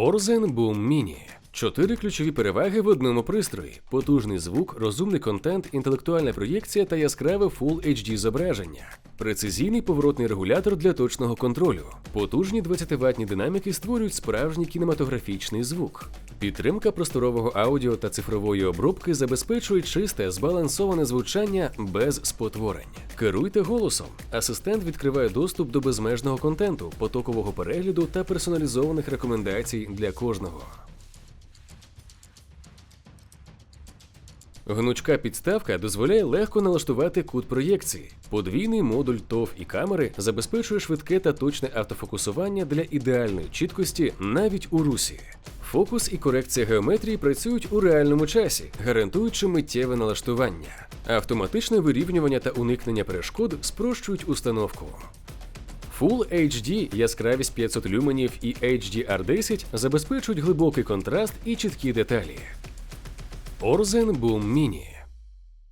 Orzen Boom Mini. Чотири ключові переваги в одному пристрої: потужний звук, розумний контент, інтелектуальна проєкція та яскраве Full HD зображення. Прецизійний поворотний регулятор для точного контролю. Потужні 20-ваттні динаміки створюють справжній кінематографічний звук. Підтримка просторового аудіо та цифрової обробки забезпечує чисте, збалансоване звучання без спотворень. Керуйте голосом. Асистент відкриває доступ до безмежного контенту, потокового перегляду та персоналізованих рекомендацій для кожного. Гнучка підставка дозволяє легко налаштувати кут проєкції. Подвійний модуль ТОВ і камери забезпечує швидке та точне автофокусування для ідеальної чіткості навіть у русі. Фокус і корекція геометрії працюють у реальному часі, гарантуючи миттєве налаштування. Автоматичне вирівнювання та уникнення перешкод спрощують установку. Full HD, яскравість 500 люменів і HDR10 забезпечують глибокий контраст і чіткі деталі. Orzen Boom Mini